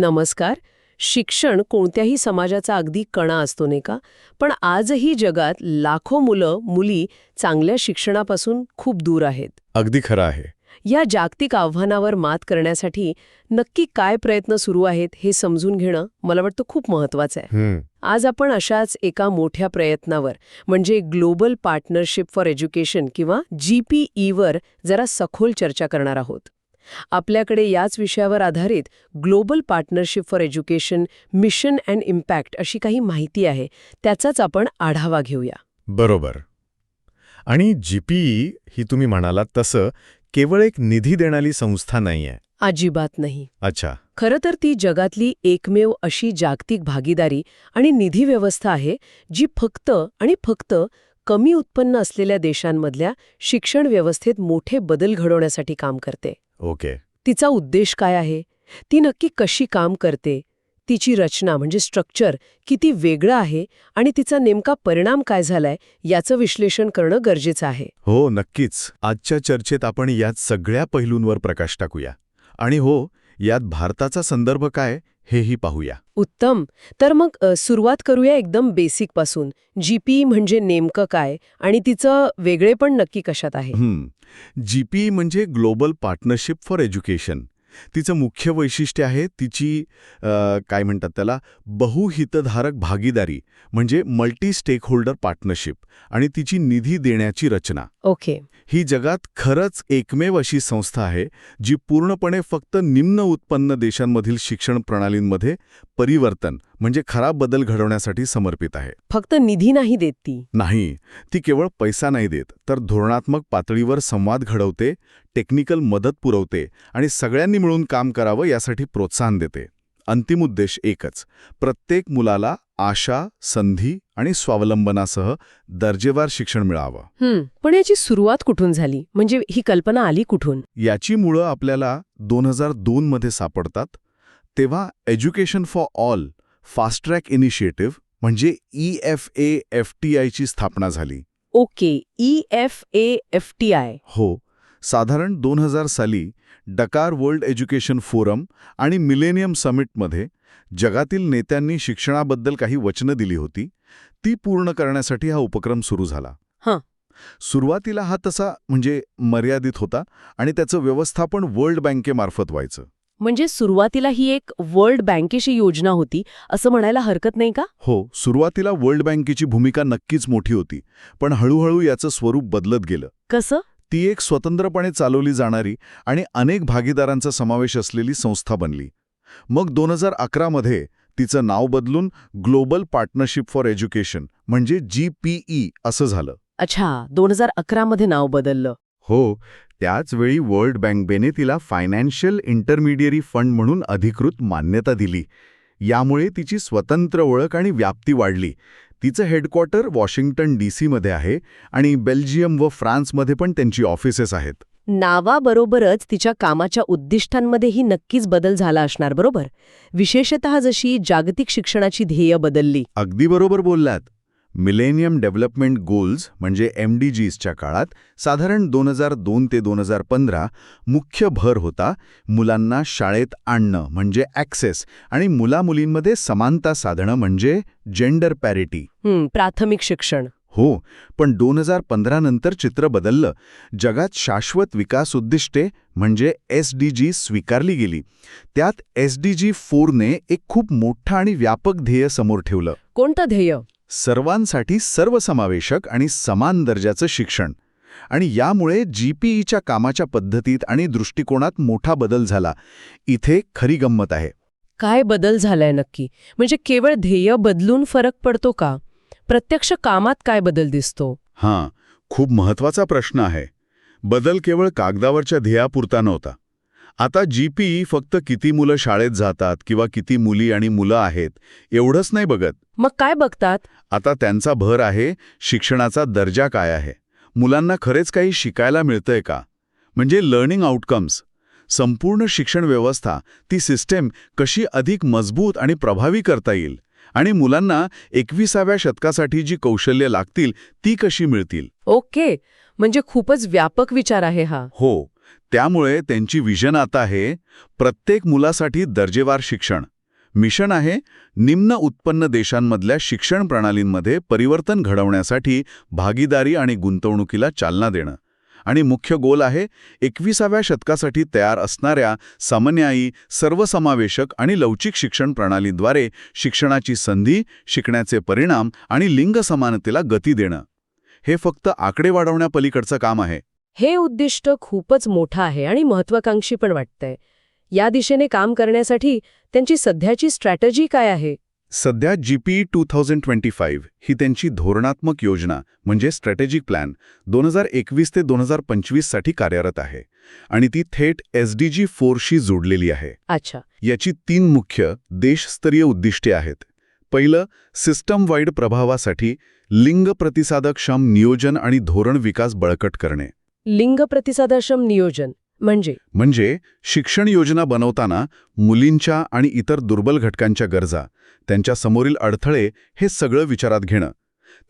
नमस्कार. शिक्षण कोणत्याही समाजाचा अगदी कणा असतो नाही का? पण आजही जगात लाखो मुलं मुली चांगल्या शिक्षणापासून खूप दूर आहेत. अगदी खरं आहे. या जागतिक आव्हानावर मात करण्यासाठी नक्की काय प्रयत्न सुरू आहेत हे समजून घेणं मला वाटतं खूप महत्वाचं आहे. आज आपण अशाच एका मोठ्या प्रयत्नावर म्हणजे ग्लोबल पार्टनरशिप फॉर एज्युकेशन किंवा जीपीईवर जरा सखोल चर्चा करणार आहोत. आपल्याकडे याच विषयावर आधारित global partnership for education mission and impact अशी काही माहिती आहे. त्याचाच आपण आढावा घेऊया. बरोबर. आणि जीपीई ही तुम्ही म्हणालात तसं केवळ एक निधी देणारी संस्था नाहीये. अजिबात नाही. अच्छा. खरं तर ती जगातली एकमेव अशी जागतिक भागीदारी आणि निधी व्यवस्था आहे जी फक्त आणि फक्त कमी उत्पन्न असलेल्या देशांमधल्या शिक्षण व्यवस्थेत मोठे बदल घडवण्यासाठी काम करते. ओके. तिचा उद्देश काय आहे? ती नक्की कशी काम करते? तिची रचना म्हणजे स्ट्रक्चर किती वेगळं आहे आणि तिचा नेमका परिणाम काय झालाय याचं विश्लेषण करणं गरजेचं आहे. हो नक्कीच. आजच्या चर्चेत आपण यात सगळ्या पैलूंवर प्रकाश टाकूया. आणि हो यात भारताचा संदर्भ काय हेही पाहूया. उत्तम. तर मग सुरुवात करूया एकदम बेसिकपासून. जीपी म्हणजे नेमकं काय आणि तिचं वेगळेपण नक्की कशात आहे? जी जीपीई म्हणजे ग्लोबल पार्टनरशिप फॉर एज्युकेशन. तिचं मुख्य वैशिष्ट्य आहे तिची काय म्हणतात त्याला बहुहितधारक भागीदारी म्हणजे मल्टी स्टेकहोल्डर पार्टनरशिप आणि तिची निधी देण्याची रचना. ओके. ही जगात खरंच एकमेव अशी संस्था आहे जी पूर्णपणे फक्त निम्न उत्पन्न देशांमधील शिक्षण प्रणालींमध्ये परिवर्तन म्हणजे खराब बदल घडवण्यासाठी समर्पित आहे. फक्त निधी नाही देत ती? नाही. ती केवळ पैसा नाही देत तर धोरणात्मक पातळीवर संवाद घडवते टेक्निकल मदत पुरवते आणि सगळ्यांनी मिळून काम करावं यासाठी प्रोत्साहन देते. अंतिम उद्देश एकच प्रत्येक मुलाला आशा संधी आणि स्वावलंबनासह दर्जेवार शिक्षण मिळावं. पण याची सुरुवात कुठून झाली? म्हणजे ही कल्पना आली कुठून? याची मुळं आपल्याला दोन हजार दोनमध्ये सापडतात तेव्हा education for all fast track initiative म्हणजे E F A F T आयची स्थापना झाली. Okay E F A F T I हो साधारण दोन हजार साली डकार वर्ल्ड एज्युकेशन फोरम आणि मिलेनियम समिटमध्ये जगातील नेत्यांनी शिक्षणाबद्दल काही वचनं दिली होती ती पूर्ण करण्यासाठी हा उपक्रम सुरू झाला. हं. सुरुवातीला हा तसा म्हणजे मर्यादित होता आणि त्याचं व्यवस्थापन वर्ल्ड बँकेमार्फत व्हायचं. म्हणजे सुरुवातीला ही एक वर्ल्ड बँकेची योजना होती असं म्हणायला हरकत नाही का? हो सुरुवातीला वर्ल्ड बँकेची भूमिका नक्कीच मोठी होती पण हळूहळू याचं स्वरूप बदलत गेलं. कसं? ती एक स्वतंत्रपणे चालवली जाणारी आणि अनेक भागीदारांचा समावेश असलेली संस्था बनली. मग दोन हजार अकरामध्ये तिचं नाव बदलून ग्लोबल पार्टनरशिप फॉर एज्युकेशन म्हणजे जीपीई असं झालं. अच्छा दोन हजार अकरामध्ये नाव बदललं. हो त्याचवेळी वर्ल्ड बँकेने तिला फायनान्शियल इंटरमिडियरी फंड म्हणून अधिकृत मान्यता दिली. यामुळे तिची स्वतंत्र ओळख आणि व्याप्ती वाढली. तिचं हेडक्वार्टर वॉशिंग्टन डी सीमध्ये आहे आणि बेल्जियम व फ्रान्समध्ये पण त्यांची ऑफिसेस आहेत. नावाबरोबरच तिच्या कामाच्या उद्दिष्टांमध्येही नक्कीच बदल झाला असणार बरोबर? विशेषतः जशी जागतिक शिक्षणाची ध्येय बदलली. अगदी बरोबर बोललात. मिलेनियम डेव्हलपमेंट गोल्स म्हणजे एम डी जीजच्या काळात साधारण दोन हजार दोन ते दोन हजार पंधरा मुख्य भर होता मुलांना शाळेत आणणं म्हणजे ॲक्सेस आणि मुलामुलींमध्ये समानता साधणं म्हणजे जेंडर पॅरिटी प्राथमिक शिक्षण. हो पण दोन हजार पंधरा नंतर चित्र बदललं. जगात शाश्वत विकास उद्दिष्टे म्हणजे एस डी जी स्वीकारली गेली. त्यात एस डी जी फोरने एक खूप मोठं आणि व्यापक ध्येय समोर ठेवलं. कोणतं ध्येय? सर्वांसाठी सर्वसमावेशक आणि समान दर्जाचं शिक्षण. आणि यामुळे जीपीईच्या कामाच्या पद्धतीत आणि दृष्टिकोनात मोठा बदल झाला. इथे खरी गंमत आहे. काय बदल झालाय नक्की? म्हणजे केवळ ध्येय बदलून फरक पडतो का? प्रत्यक्ष कामात काय बदल दिसतो? हां खूप महत्त्वाचा प्रश्न आहे. बदल केवळ कागदावरच्या ध्येयापुरता नव्हता. आता जीपीई फक्त किती मुलं शाळेत जातात किंवा किती मुली आणि मुलं आहेत एवढंच नाही बघत. मग काय बघतात? आता त्यांचा भर आहे शिक्षणाचा दर्जा काय आहे? मुलांना खरेच काही शिकायला मिळतंय का? म्हणजे लर्निंग आउटकम्स संपूर्ण शिक्षण व्यवस्था ती सिस्टेम कशी अधिक मजबूत आणि प्रभावी करता येईल? आणि मुलांना एकविसाव्या शतकासाठी जी कौशल्य लागतील ती कशी मिळतील? ओके. म्हणजे खूपच व्यापक विचार आहे हा. हो. त्यामुळे त्यांची विजन आता आहे प्रत्येक मुलासाठी दर्जेवार शिक्षण. मिशन आहे निम्न उत्पन्न देशांमधल्या शिक्षण प्रणालींमध्ये परिवर्तन घडवण्यासाठी भागीदारी आणि गुंतवणुकीला चालना देणं. आणि मुख्य गोल आहे एकविसाव्या शतकासाठी तयार असणाऱ्या समन्यायी सर्वसमावेशक आणि लवचिक शिक्षण प्रणालीद्वारे शिक्षणाची संधी शिकण्याचे परिणाम आणि लिंग समानतेला गती देणं. हे फक्त आकडे वाढवण्यापलीकडचं काम आहे. हे उद्दिष्ट खूपच मोठं आहे आणि महत्वाकांक्षी पण वाटतंय. या दिशेने काम करण्यासाठी त्यांची सध्याची स्ट्रॅटेजी काय आहे? सध्या G P two thousand twenty five ही त्यांची धोरणात्मक योजना म्हणजे स्ट्रॅटेजिक प्लॅन दोन हजार एकवीस ते दोन हजार पंचवीससाठी कार्यरत आहे आणि ती थेट एस डी जी फोरशी जोडलेली आहे. अच्छा. याची तीन मुख्य देशस्तरीय उद्दिष्टे आहेत. पहिलं सिस्टम वाईड प्रभावासाठी लिंग प्रतिसादक्षम नियोजन आणि धोरण विकास बळकट करणे. लिंग प्रतिसादाश्रम नियोजन म्हणजे म्हणजे शिक्षण योजना बनवताना मुलींच्या आणि इतर दुर्बल घटकांच्या गरजा त्यांच्या समोरील अडथळे हे सगळं विचारात घेणं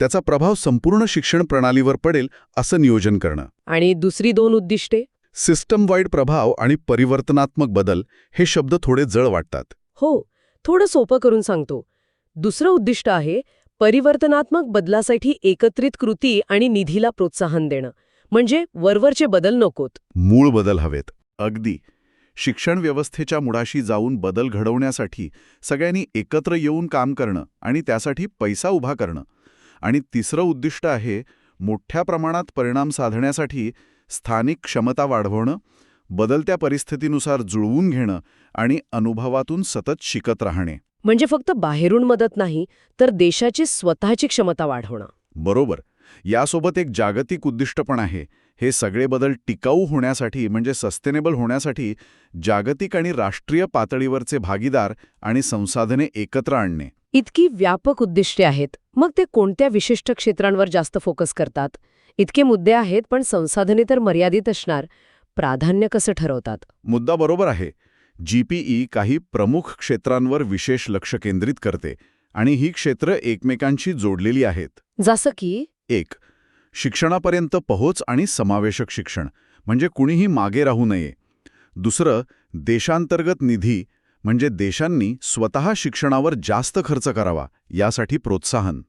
त्याचा प्रभाव संपूर्ण शिक्षण प्रणालीवर पडेल असं नियोजन करणं. आणि दुसरी दोन उद्दिष्टे? सिस्टम वाईड प्रभाव आणि परिवर्तनात्मक बदल हे शब्द थोडे जळ वाटतात. हो थोडं सोपं करून सांगतो. दुसरं उद्दिष्ट आहे परिवर्तनात्मक बदलासाठी एकत्रित कृती आणि निधीला प्रोत्साहन देणं. म्हणजे वरवरचे बदल नकोत. मूळ बदल हवेत. अगदी. शिक्षण व्यवस्थेच्या मुळाशी जाऊन बदल घडवण्यासाठी सगळ्यांनी एकत्र येऊन काम करणं आणि त्यासाठी पैसा उभा करणं. आणि तिसरं उद्दिष्ट आहे मोठ्या प्रमाणात परिणाम साधण्यासाठी स्थानिक क्षमता वाढवणं बदलत्या परिस्थितीनुसार जुळवून घेणं आणि अनुभवातून सतत शिकत राहणे. म्हणजे फक्त बाहेरून मदत नाही तर देशाची स्वतःची क्षमता वाढवणं. बरोबर. यासोबत एक जागतिक उद्दिष्ट पण आहे. हे सगळे बदल टिकाऊ होण्यासाठी म्हणजे सस्टेनेबल होण्यासाठी जागतिक आणि राष्ट्रीय पातळीवरचे भागीदार आणि संसाधने एकत्र आणणे. इतकी व्यापक उद्दिष्टे आहेत. मग ते कोणत्या विशिष्ट क्षेत्रांवर जास्त फोकस करतात? इतके मुद्दे आहेत पण संसाधने तर मर्यादित असणार. प्राधान्य कसं ठरवतात? मुद्दा बरोबर आहे. जीपीई काही प्रमुख क्षेत्रांवर विशेष लक्ष केंद्रित करते आणि ही क्षेत्र एकमेकांशी जोडलेली आहेत. जसं की? एक शिक्षणापर्यंत पोहोच आणि समावेशक शिक्षण म्हणजे कुणीही मागे राहू नये. दुसरं देशांतर्गत निधी म्हणजे देशांनी स्वतः शिक्षणावर जास्त खर्च करावा यासाठी प्रोत्साहन.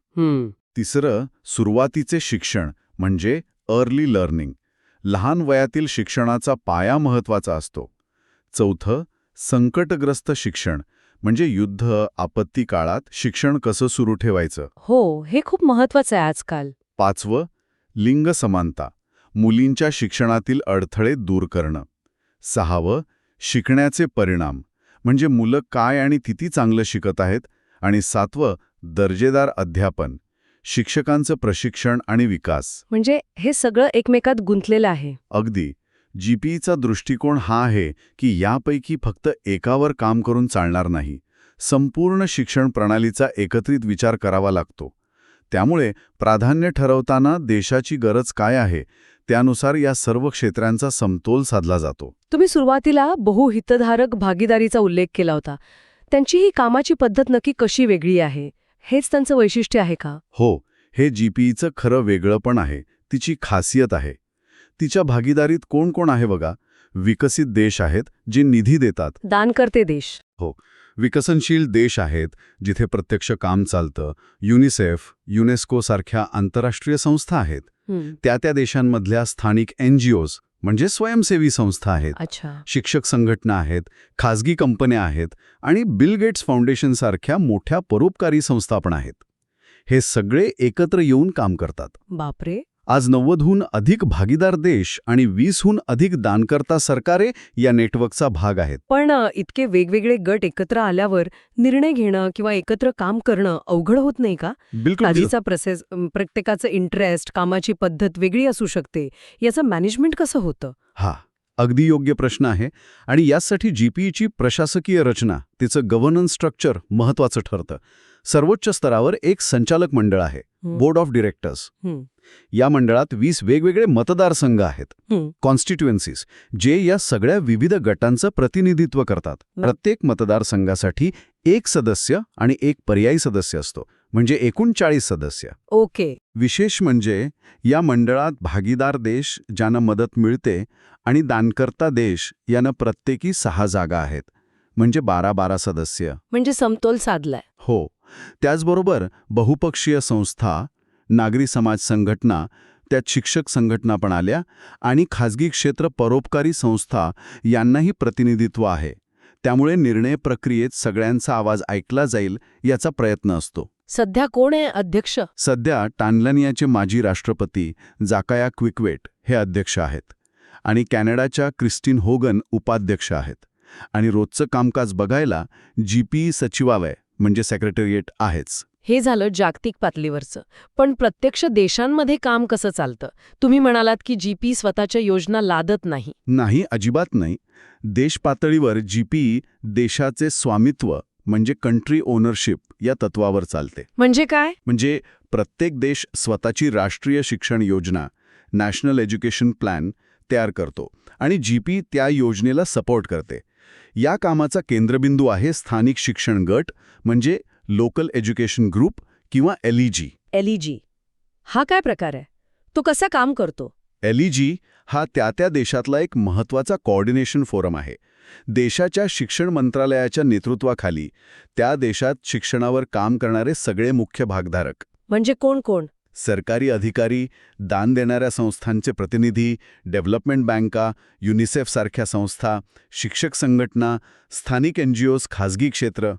तिसरं सुरुवातीचे शिक्षण म्हणजे अर्ली लर्निंग लहान वयातील शिक्षणाचा पाया महत्त्वाचा असतो. चौथं संकटग्रस्त शिक्षण म्हणजे युद्ध आपत्ती काळात शिक्षण कसं सुरू ठेवायचं? हो हे खूप महत्वाचं आहे आजकाल. पाचवं लिंग समानता मुलींच्या शिक्षणातील अडथळे दूर करणं. सहावं शिकण्याचे परिणाम म्हणजे मुलं काय आणि किती चांगलं शिकत आहेत. आणि सातवं दर्जेदार अध्यापन शिक्षकांचं प्रशिक्षण आणि विकास. म्हणजे हे सगळं एकमेकात गुंतलेलं आहे. अगदी. जीपीचा दृष्टिकोन हा आहे की यापैकी फक्त एकावर काम करून चालणार नाही. संपूर्ण शिक्षण प्रणालीचा एकत्रित विचार करावा लागतो. त्यामुळे प्राधान्य ठरवताना देशाची गरज काय आहे त्यानुसार या सर्व क्षेत्रांचा समतोल साधला जातो. तुम्ही सुरुवातीला बहुहितधारक भागीदारीचा उल्लेख केला होता. त्यांची ही कामाची पद्धत नक्की कशी वेगळी आहे? हेच त्यांचं वैशिष्ट्य आहे का? हो हे जीपीईचं खरं वेगळं पण आहे तिची खासियत आहे. तिच्या भागीदारीत कोण कोण आहे बघा विकसित देश आहेत जे निधी देतात. दान करते देश विकसनशील देश आहेत जिथे प्रत्यक्ष काम चालतं. युनिसेफ युनेस्को सारख्या आंतरराष्ट्रीय संस्था आहेत. त्या त्या देशांमधल्या स्थानिक एनजीओज म्हणजे स्वयंसेवी संस्था आहेत. शिक्षक संघटना आहेत खाजगी कंपन्या आहेत आणि बिल गेट्स फाउंडेशनसारख्या मोठ्या परोपकारी संस्था पण आहेत. हे सगळे एकत्र येऊन काम करतात. बापरे! आज नव्वदहून अधिक भागीदार देश आणि वीसहून अधिक दानकर्ता सरकारे या नेटवर्कचा भाग आहेत. पण इतके वेगवेगळे गट एकत्र आल्यावर निर्णय घेणं किंवा एकत्र काम करणं अवघड होत नाही का? बिलकुल आधीचा प्रोसेस प्रत्येकाचं इंटरेस्ट कामाची पद्धत वेगळी असू शकते. याचं मॅनेजमेंट कसं होतं? हा अगदी योग्य प्रश्न आहे. आणि यासाठी जीपीईची प्रशासकीय रचना तिचं गव्हर्नन्स स्ट्रक्चर महत्वाचं ठरतं. सर्वोच्च स्तरावर एक संचालक मंडळ आहे बोर्ड ऑफ डिरेक्टर्स. या मंडळात वीस वेगवेगळे मतदारसंघ आहेत. कॉन्स्टिट्युएन्सीज जे या सगळ्या विविध गटांचं प्रतिनिधित्व करतात. प्रत्येक मतदारसंघासाठी एक सदस्य आणि एक पर्यायी सदस्य असतो म्हणजे एकूण चाळीस सदस्य. ओके. विशेष म्हणजे या मंडळात भागीदार देश ज्यांना मदत मिळते आणि दानकर्ता देश यांना प्रत्येकी सहा जागा आहेत. म्हणजे बारा बारा सदस्य. म्हणजे समतोल साधलाय. हो. त्याचबरोबर बहुपक्षीय संस्था नागरी समाज संघटना त्यात शिक्षक संघटना पण आल्या आणि खाजगी क्षेत्र परोपकारी संस्था यांनाही प्रतिनिधित्व आहे. त्यामुळे निर्णय प्रक्रियेत सगळ्यांचा आवाज ऐकला जाईल याचा प्रयत्न असतो. सध्या कोण आहे अध्यक्ष? सध्या टांझानियाचे माजी राष्ट्रपती जाकाया क्विकवेट हे अध्यक्ष आहेत आणि कॅनडाच्या क्रिस्टिन होगन उपाध्यक्ष आहेत. आणि रोजचं कामकाज बघायला जीपीई सचिवालय म्हणजे सेक्रेटरिएट आहेच. हे झालं जागतिक पातळीवरचं. पण प्रत्यक्ष देशांमध्ये काम कसं चालतं? तुम्ही म्हणालात की जीपी स्वतःच्या योजना लादत नाही. नाही अजिबात नाही. देश पातळीवर जीपीई देशाचे स्वामित्व म्हणजे कंट्री ओनरशिप या तत्वावर चालते. म्हणजे काय? म्हणजे प्रत्येक देश स्वतःची राष्ट्रीय शिक्षण योजना नॅशनल एज्युकेशन प्लॅन तयार करतो. आणि जीपी त्या योजनेला सपोर्ट करते. या कामाचा केंद्रबिंदू आहे स्थानिक शिक्षण गट म्हणजे लोकल एज्युकेशन ग्रुप किंवा एलईजी एलईजी हा काय प्रकार आहे? तो कसा काम करतो? एलईजी हा त्या त्या देशातला एक महत्त्वाचा कोऑर्डिनेशन फोरम आहे. देशाच्या शिक्षण मंत्रालयाच्या नेतृत्वाखाली त्या देशात शिक्षणावर काम करणारे सगळे मुख्य भागधारक. म्हणजे कोण कोण? सरकारी अधिकारी दान देणाऱ्या संस्थांचे प्रतिनिधी डेव्हलपमेंट बँका युनिसेफ सारख्या संस्था शिक्षक संघटना स्थानिक एनजीओज खाजगी क्षेत्र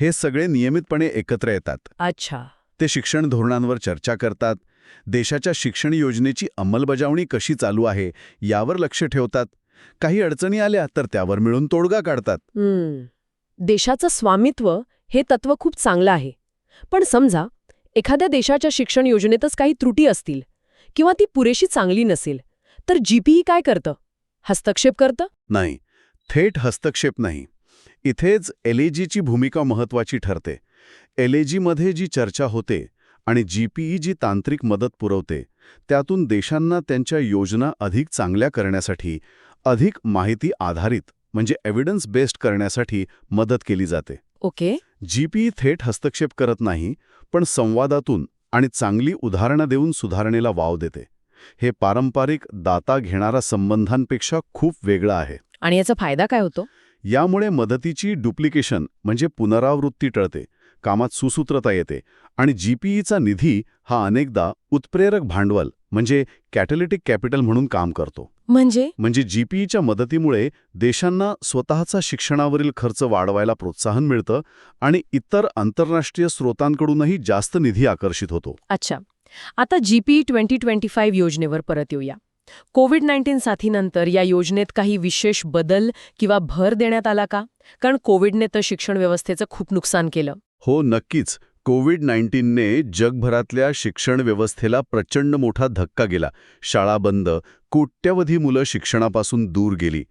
हे सगळे नियमितपणे एकत्र येतात. अच्छा. ते शिक्षण धोरणांवर चर्चा करतात. देशाच्या शिक्षण योजनेची अंमलबजावणी कशी चालू आहे यावर लक्ष ठेवतात. काही अडचणी आल्या तर त्यावर मिळून तोडगा काढतात. देशाचं स्वामित्व हे तत्व खूप चांगलं आहे. पण समजा एखाद्या देशाच्या शिक्षण योजनेतच काही त्रुटी असतील किंवा ती पुरेशी चांगली नसेल तर जीपीई काय करतं? हस्तक्षेप करतं? नाही थेट हस्तक्षेप नाही. इथेच एलएजीची भूमिका महत्वाची ठरते. एलएजीमध्ये जी चर्चा होते आणि जीपीई जी तांत्रिक मदत पुरवते त्यातून देशांना त्यांच्या योजना अधिक चांगल्या करण्यासाठी अधिक माहिती आधारित म्हणजे एव्हिडन्स बेस्ड करण्यासाठी मदत केली जाते. ओके. जीपीई थेट हस्तक्षेप करत नाही पण संवादातून आणि चांगली उदाहरणं देऊन सुधारणेला वाव देते. हे पारंपरिक दाता घेणारा संबंधांपेक्षा खूप वेगळं आहे. आणि याचा फायदा काय होतो? यामुळे मदतीची डुप्लिकेशन म्हणजे पुनरावृत्ती टळते कामात सुसूत्रता येते आणि जीपीईचा निधी हा अनेकदा उत्प्रेरक भांडवल म्हणजे कॅटलिटिक कॅपिटल म्हणून काम करतो. म्हणजे? म्हणजे जीपीईच्या मदतीमुळे देशांना स्वतःचा शिक्षणावरील खर्च वाढवायला प्रोत्साहन मिळतं आणि इतर आंतरराष्ट्रीय स्रोतांकडूनही जास्त निधी आकर्षित होतो. अच्छा. आता जीपी ट्वेंटी ट्वेंटी फाईव्ह योजनेवर परत येऊया. कोविड नाईन्टीन साथीनंतर या योजनेत काही विशेष बदल किंवा भर देण्यात आला का? कारण कोविडने तर शिक्षण व्यवस्थेचं खूप नुकसान केलं. हो नक्कीच. कोविड नाईन्टीनने जगभरातल्या शिक्षण व्यवस्थेला प्रचंड मोठा धक्का गेला. शाळा बंद कोट्यवधी मुलं शिक्षणापासून दूर गेली.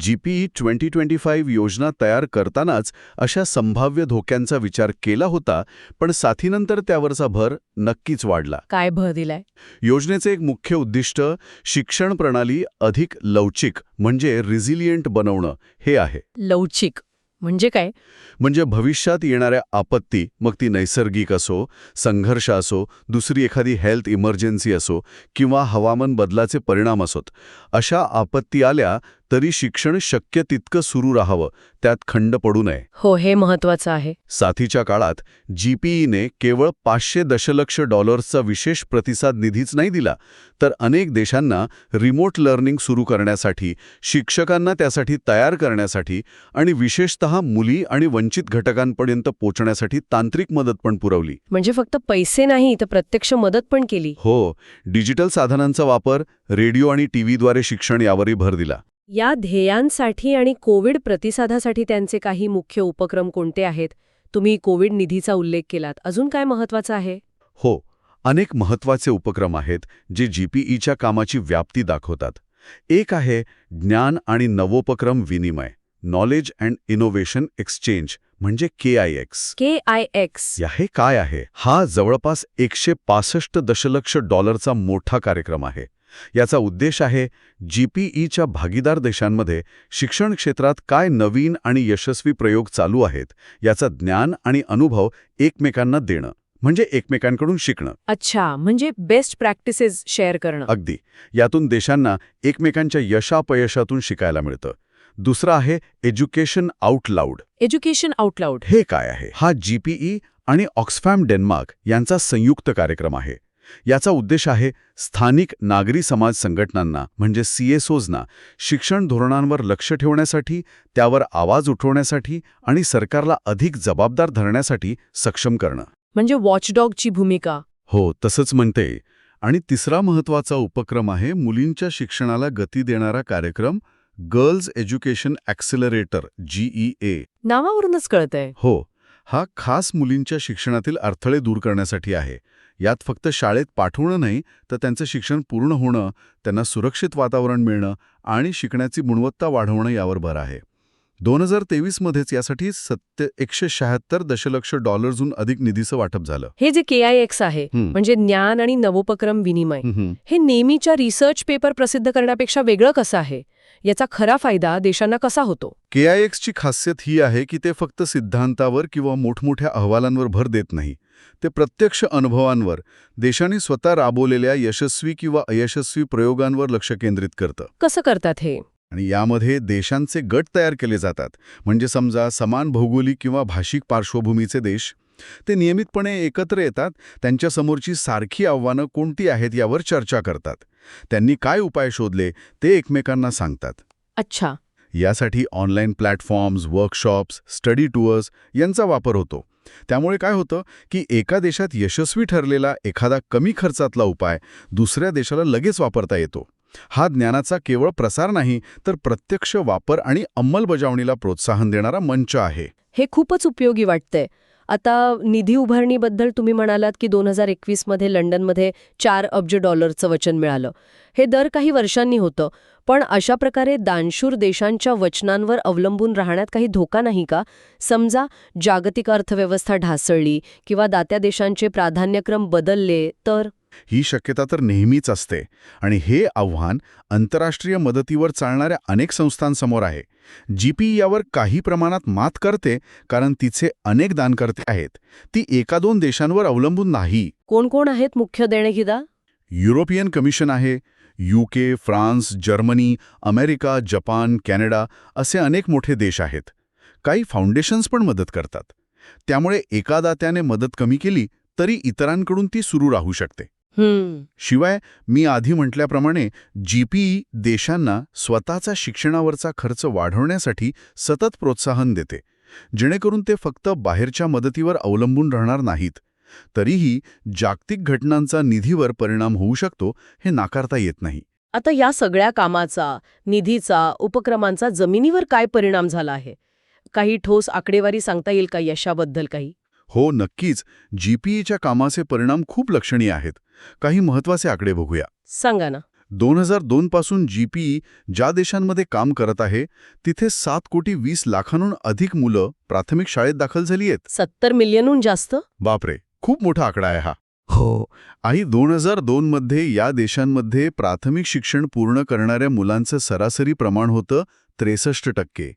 जीपीई ट्वेंटी ट्वेंटी फाईव्ह योजना तयार करतानाच अशा संभाव्य धोक्यांचा विचार केला होता पण साथीनंतर त्यावरचा भर नक्कीच वाढला. काय भर दिलाय? योजनेचे एक मुख्य उद्दिष्ट शिक्षण प्रणाली अधिक लवचिक म्हणजे रिझिलियंट बनवणं हे आहे. लवचिक. म्हणजे काय? म्हणजे भविष्यात येणाऱ्या आपत्ती मग ती नैसर्गिक असो संघर्ष असो दुसरी एखादी हेल्थ इमर्जन्सी असो किंवा हवामान बदलाचे परिणाम असोत अशा आपत्ती आल्या तरी शिक्षण शक्य तितकं सुरू राहावं त्यात खंड पडू नये. हो हे महत्वाचं आहे. साथीच्या काळात जीपीईने केवळ पाचशे दशलक्ष डॉलर्सचा विशेष प्रतिसाद निधीच नाही दिला तर अनेक देशांना रिमोट लर्निंग सुरू करण्यासाठी शिक्षकांना त्यासाठी तयार करण्यासाठी आणि विशेषतः मुली आणि वंचित घटकांपर्यंत पोचण्यासाठी तांत्रिक मदत पण पुरवली. म्हणजे फक्त पैसे नाही तर प्रत्यक्ष मदत पण केली. हो डिजिटल साधनांचा वापर रेडिओ आणि टीव्हीद्वारे शिक्षण यावरही भर दिला. या ध्येयांसाठी आणि कोविड प्रतिसादासाठी त्यांचे काही मुख्य उपक्रम कोणते आहेत? तुम्ही कोविड निधीचा उल्लेख केलात. अजून काय महत्वाचं आहे? हो अनेक महत्त्वाचे उपक्रम आहेत जे जीपीईच्या कामाची व्याप्ती दाखवतात. एक आहे ज्ञान आणि नवोपक्रम विनिमय नॉलेज अँड इनोव्हेशन एक्सचेंज म्हणजे K I X. K I X. हे काय आहे? हा जवळपास एकशे पासष्ट दशलक्ष डॉलरचा मोठा कार्यक्रम आहे. याचा उद्देश आहे जीपीईच्या भागीदार देशांमध्ये शिक्षण क्षेत्रात काय नवीन आणि यशस्वी प्रयोग चालू आहेत याचा ज्ञान आणि अनुभव एकमेकांना देणं म्हणजे एकमेकांकडून शिकणं. अच्छा म्हणजे बेस्ट प्रॅक्टिसेस शेअर करणं. अगदी. यातून देशांना एकमेकांच्या यशापयशातून शिकायला मिळतं. दुसरं आहे education out loud education out loud हे काय आहे? हा जीपीई आणि ऑक्सफॅम डेन्मार्क यांचा संयुक्त कार्यक्रम आहे. याचा उद्देश आहे स्थानिक नागरी समाज संघटनांना म्हणजे सीएसओजना शिक्षण धोरणांवर लक्ष ठेवण्यासाठी त्यावर आवाज उठवण्यासाठी आणि सरकारला अधिक जबाबदार धरण्यासाठी सक्षम करणं. म्हणजे वॉचडॉगची भूमिका. हो तसंच म्हणते. आणि तिसरा महत्त्वाचा उपक्रम आहे मुलींच्या शिक्षणाला गती देणारा कार्यक्रम गर्ल्स एज्युकेशन ॲक्सिलरेटर जीईए नावावरूनच कळतंय. हो हा खास मुलींच्या शिक्षणातील अडथळे दूर करण्यासाठी आहे. यात फक्त शाळेत पाठवणं नाही तर त्यांचं शिक्षण पूर्ण होणं त्यांना सुरक्षित वातावरण मिळणं आणि शिकण्याची गुणवत्ता वाढवणं यावर भर आहे. दोन हजार तेवीसमध्येच यासाठी सत्य एकशे शहात्तर दशलक्ष डॉलर्सहून अधिक निधीचं वाटप झालं. हे जे के आय एक्स आहे. म्हणजे ज्ञान आणि नवोपक्रम विनिमय. हे नेहमीच्या रिसर्च पेपर प्रसिद्ध करण्यापेक्षा वेगळं कसं आहे? याचा खरा फायदा देशांना कसा होतो? के आय एक्सची खासियत ही आहे की ते फक्त सिद्धांतावर किंवा मोठमोठ्या अहवालांवर भर देत नाही. ते प्रत्यक्ष अनुभवांवर देशांनी स्वतः राबवलेल्या यशस्वी किंवा अयशस्वी प्रयोगांवर लक्ष केंद्रित करतं. कसं करतात हे? आणि यामध्ये देशांचे गट तयार केले जातात. म्हणजे समजा समान भौगोलिक किंवा भाषिक पार्श्वभूमीचे देश ते नियमितपणे एकत्र येतात त्यांच्यासमोरची सारखी आव्हानं कोणती आहेत यावर चर्चा करतात. त्यांनी काय उपाय शोधले ते एकमेकांना सांगतात. अच्छा. यासाठी online platforms workshops study tours यांचा वापर होतो. त्यामुळे काय होतं की एका देशात यशस्वी ठरलेला एखादा कमी खर्चातला उपाय दुसऱ्या देशाला लगेच वापरता येतो. हा ज्ञानाचा केवळ प्रसार नाही तर प्रत्यक्ष वापर आणि अंमलबजावणीला प्रोत्साहन देणारा मंच आहे. हे खूपच उपयोगी वाटतंय. आता निधी उभारणीबद्दल तुम्ही म्हणालात की दोन हजार एकवीसमध्ये लंडनमध्ये चार अब्ज डॉलरचं वचन मिळालं. हे दर काही वर्षांनी होतं पण अशा प्रकारे दानशूर देशांच्या वचनांवर अवलंबून राहण्यात काही धोका नाही का? समजा जागतिक अर्थव्यवस्था ढासळली किंवा दात्या देशांचे प्राधान्यक्रम बदलले तर? ही शक्यता तर नेहमीच असते आणि हे आव्हान आंतरराष्ट्रीय मदतीवर चालणाऱ्या अनेक संस्थांसमोर आहे. जीपी यावर काही प्रमाणात मात करते कारण तिचे अनेक दानकर्ते आहेत. ती एका दोन देशांवर अवलंबून नाही. कोण कोण आहेत मुख्य देणगीदार युरोपियन कमिशन आहे UK France Germany America Japan Canada असे अनेक मोठे देश आहेत. काही फाउंडेशन्स पण मदत करतात. त्यामुळे एका दात्याने मदत कमी केली तरी इतरांकडून ती सुरू राहू शकते. शिवाय मी आधी म्हटल्याप्रमाणे जीपीई देशांना स्वतःचा शिक्षणावरचा खर्च वाढवण्यासाठी सतत प्रोत्साहन देते जेणेकरून ते फक्त बाहेरच्या मदतीवर अवलंबून राहणार नाहीत. तरीही जागतिक घटनांचा निधीवर परिणाम होऊ शकतो हे नाकारता येत नाही. आता या सगळ्या कामाचा निधीचा उपक्रमांचा जमिनीवर काय परिणाम झाला आहे? काही ठोस आकडेवारी सांगता येईल का यशाबद्दल काही? हो नक्कीच. जीपीईच्या कामाचे परिणाम खूप लक्षणीय आहेत. काही महत्त्वाचे आकडे बघूया. सांगा ना. दोन हजार दोन पासून जीपीई ज्या देशांमध्ये काम करत आहे तिथे सात कोटी वीस लाखांहून अधिक मुलं प्राथमिक शाळेत दाखल झाली आहेत. सत्तर मिलियनहून जास्त? बापरे! खूप मोठा आकडा आहे हा. हो. आणि दोन हजार दोनमध्ये या देशांमध्ये प्राथमिक शिक्षण पूर्ण करणाऱ्या मुलांचं सरासरी प्रमाण होतं त्रेसष्ट टक्के.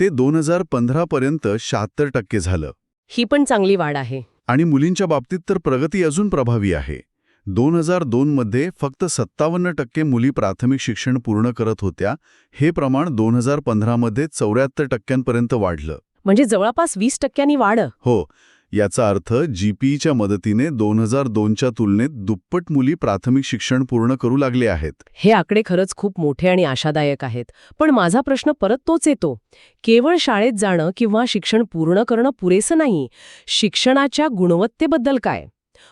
ते दोन हजार पंधरापर्यंत शहात्तर टक्के झालं. ही पण चांगली वाढ आहे. आणि मुलींच्या बाबतीत तर प्रगती अजून प्रभावी आहे. दोन हजार दोनमध्ये फक्त सत्तावन्न टक्के मुली प्राथमिक शिक्षण पूर्ण करत होत्या. हे प्रमाण दोन हजार पंधरामध्ये चौऱ्याहत्तर टक्क्यांपर्यंत वाढलं. म्हणजे जवळपास वीस टक्क्यांनी वाढ. हो. याचा अर्थ जीपीईच्या मदतीने दोन हजार दोनच्या तुलनेत दुप्पट मुली प्राथमिक शिक्षण पूर्ण करू लागले आहेत. हे आकडे खरंच खूप मोठे आणि आशादायक आहेत. पण माझा प्रश्न परत तोच येतो. केवळ शाळेत जाणं किंवा शिक्षण पूर्ण करणं पुरेसं नाही. शिक्षणाच्या गुणवत्तेबद्दल काय?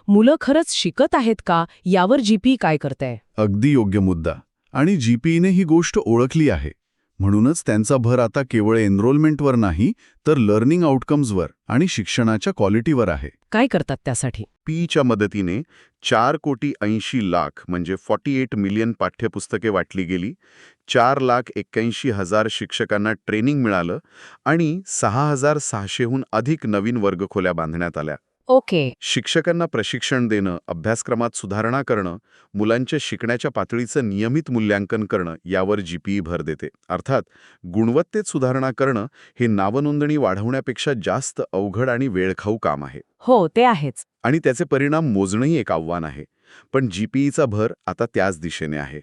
मुलं खरंच शिकत आहेत का? यावर जीपी काय करतंय? अगदी योग्य मुद्दा. आणि जीपीईने ही गोष्ट ओळखली आहे. म्हणूनच त्यांचा भर आता केवळ एनरोलमेंटवर नाही तर लर्निंग आउटकम्सवर आणि शिक्षणाच्या क्वालिटीवर आहे. काय करतात त्यासाठी? पीच्या मदतीने चार कोटी ऐंशी लाख म्हणजे फॉर्टी एट मिलियन पाठ्यपुस्तके वाटली गेली चार लाख एक्क्याऐंशी हजार शिक्षकांना ट्रेनिंग मिळालं आणि सहा हजार सहाशेहून अधिक नवीन वर्गखोल्या बांधण्यात आल्या. ओके. शिक्षकांना प्रशिक्षण देणं अभ्यासक्रमात सुधारणा करणं मुलांच्या शिकण्याच्या पातळीचं नियमित मूल्यांकन करणं यावर जीपीई भर देते. अर्थात गुणवत्तेत सुधारणा करणं हे नावनोंदणी वाढवण्यापेक्षा जास्त अवघड आणि वेळखाऊ काम आहे. हो ते आहेच. आणि त्याचे परिणाम मोजणंही एक आव्हान आहे. पण जीपीईचा भर आता त्याच दिशेने आहे.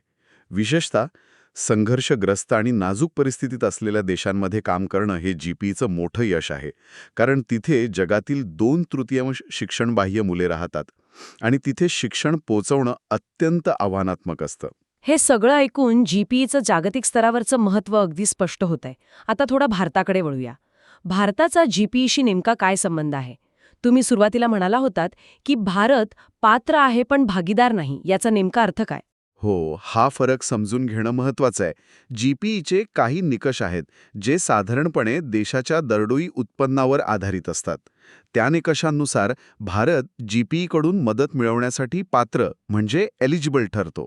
विशेषतः संघर्षग्रस्त आणि नाजूक परिस्थितीत असलेल्या देशांमध्ये काम करणं हे जीपीईचं मोठं यश आहे. कारण तिथे जगातील दोन तृतीयांश शिक्षणबाह्य मुले राहतात आणि तिथे शिक्षण पोचवणं अत्यंत आव्हानात्मक असतं. हे सगळं ऐकून जीपीईचं जागतिक स्तरावरचं महत्त्व अगदी स्पष्ट होत आहे आता थोडा भारताकडे वळूया. भारताचा जीपीईशी नेमका काय संबंध आहे? तुम्ही सुरुवातीला म्हणाला होतात की भारत पात्र आहे पण भागीदार नाही याचा नेमका अर्थ काय? हो हा फरक समजून घेणं महत्वाचं आहे. जीपीईचे काही निकष आहेत जे साधारणपणे देशाच्या दरडोई उत्पन्नावर आधारित असतात. त्या निकषांनुसार भारत जीपीईकडून मदत मिळवण्यासाठी पात्र म्हणजे एलिजिबल ठरतो.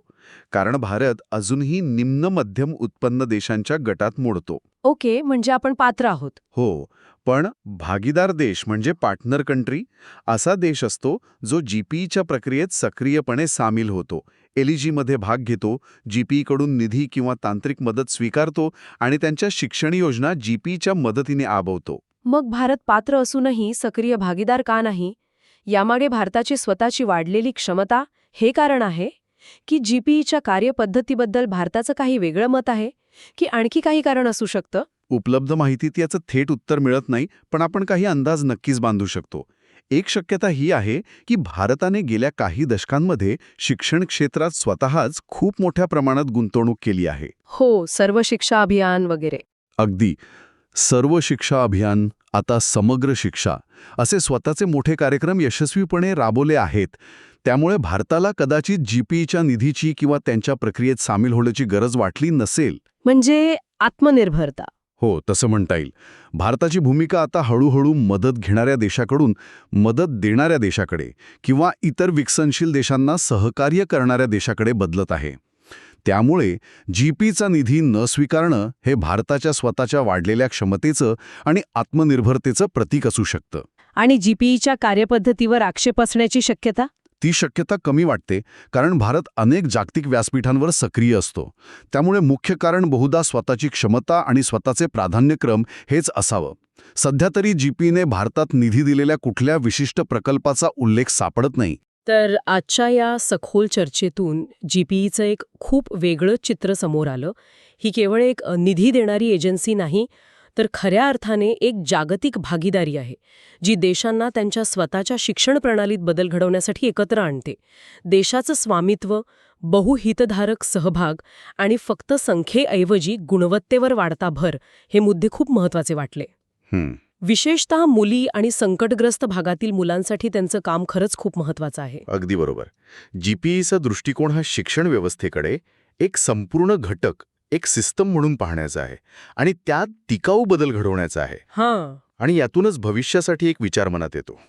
कारण भारत अजूनही निम्न मध्यम उत्पन्न देशांच्या गटात मोडतो. ओके म्हणजे आपण पात्र आहोत. हो पण भागीदार देश म्हणजे पार्टनर कंट्री असा देश असतो जो जीपीईच्या प्रक्रियेत सक्रियपणे सामील होतो. एलिजीमध्ये भाग घेतो जीपीईकडून निधी किंवा तांत्रिक मदत स्वीकारतो आणि त्यांच्या शिक्षण योजना जीपीईच्या मदतीने आबवतो. मग भारत पात्र असूनही सक्रिय भागीदार का नाही? यामागे भारताची स्वतःची वाढलेली क्षमता हे कारण आहे? की जीपीईच्या कार्यपद्धतीबद्दल भारताचं काही वेगळं मत आहे? की आणखी काही कारण असू शकतं? उपलब्ध माहितीत याचं थेट उत्तर मिळत नाही पण आपण काही अंदाज नक्कीच बांधू शकतो. एक शक्यता ही आहे की भारताने गेल्या काही दशकांमध्ये शिक्षण क्षेत्रात स्वतःच खूप मोठ्या प्रमाणात गुंतवणूक केली आहे. हो सर्व शिक्षा अभियान वगैरे. अगदी. सर्व शिक्षा अभियान आता समग्र शिक्षा असे स्वतःचे मोठे कार्यक्रम यशस्वीपणे राबवले आहेत. त्यामुळे भारताला कदाचित जीपीईच्या निधीची किंवा त्यांच्या प्रक्रियेत सामील होण्याची गरज वाटली नसेल. म्हणजे आत्मनिर्भरता. हो तसं म्हणता येईल. भारताची भूमिका आता हळूहळू मदत घेणाऱ्या देशाकडून मदत देणाऱ्या देशाकडे किंवा इतर विकसनशील देशांना सहकार्य करणाऱ्या देशाकडे बदलत आहे. त्यामुळे जीपीचा निधी न स्वीकारणं हे भारताच्या स्वतःच्या वाढलेल्या क्षमतेचं आणि आत्मनिर्भरतेचं प्रतीक असू शकतं. आणि जीपीईच्या कार्यपद्धतीवर आक्षेप असण्याची शक्यता? ती शक्यता कमी वाटते कारण भारत अनेक जागतिक व्यासपीठांवर सक्रिय असतो. त्यामुळे मुख्य कारण बहुधा स्वतःची क्षमता आणि स्वतःचे प्राधान्यक्रम हेच असावं. सध्या तरी जीपीने भारतात निधी दिलेल्या कुठल्या विशिष्ट प्रकल्पाचा उल्लेख सापडत नाही. तर आजच्या या सखोल चर्चेतून जीपीईचं एक खूप वेगळं चित्र समोर आलं. ही केवळ एक निधी देणारी एजन्सी नाही तर खऱ्या अर्थाने एक जागतिक भागीदारी आहे जी देशांना त्यांच्या स्वतःच्या शिक्षण प्रणालीत बदल घडवण्यासाठी एकत्र आणते. देशाचं स्वामित्व बहुहितधारक सहभाग आणि फक्त संख्येऐवजी गुणवत्तेवर वाढता भर हे मुद्दे खूप महत्त्वाचे वाटले. विशेषतः मुली आणि संकटग्रस्त भागातील मुलांसाठी त्यांचं काम खरंच खूप महत्वाचं आहे. अगदी बरोबर. जीपीईचा दृष्टिकोन हा शिक्षण व्यवस्थेकडे एक संपूर्ण घटक एक सिस्टम म्हणून पाहण्याचा आहे आणि त्यात टिकाऊ बदल घडवण्याचा आहे. हां. आणि यातूनच भविष्यासाठी एक विचार मनात येतो.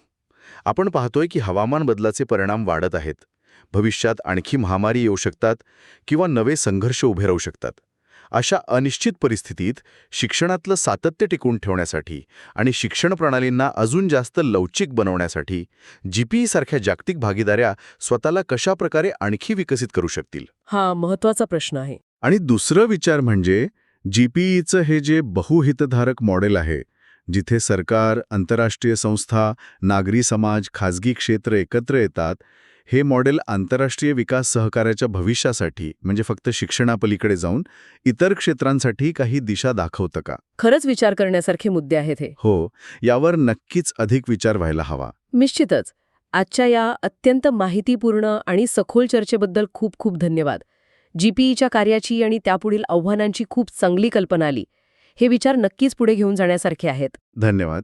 आपण पाहतोय की हवामान बदलाचे परिणाम वाढत आहेत. भविष्यात आणखी महामारी येऊ शकतात किंवा नवे संघर्ष उभे राहू शकतात. अशा अनिश्चित परिस्थितीत शिक्षणातलं सातत्य टिकून ठेवण्यासाठी आणि शिक्षण प्रणालींना अजून जास्त लवचिक बनवण्यासाठी जीपीई सारख्या जागतिक भागीदाऱ्या स्वतःला कशा प्रकारे आणखी विकसित करू शकतील? हा महत्त्वाचा प्रश्न आहे. आणि दुसरं विचार म्हणजे जीपीईचं हे जे बहुहितधारक मॉडेल आहे जिथे सरकार आंतरराष्ट्रीय संस्था नागरी समाज खाजगी क्षेत्र एकत्र येतात हे मॉडेल आंतरराष्ट्रीय विकास सहकार्याच्या भविष्यासाठी म्हणजे फक्त शिक्षणापलीकडे जाऊन इतर क्षेत्रांसाठी काही दिशा दाखवतं का? खरंच विचार करण्यासारखे मुद्दे आहेत हे. हो यावर नक्कीच अधिक विचार व्हायला हवा. निश्चितच. आजच्या या अत्यंत माहितीपूर्ण आणि सखोल चर्चेबद्दल खूप खूप धन्यवाद. जीपीईच्या कार्याची आणि त्यापुढील आव्हानांची खूप चांगली कल्पना आली. हे विचार नक्कीच पुढे घेऊन जाण्यासारखे आहेत. धन्यवाद.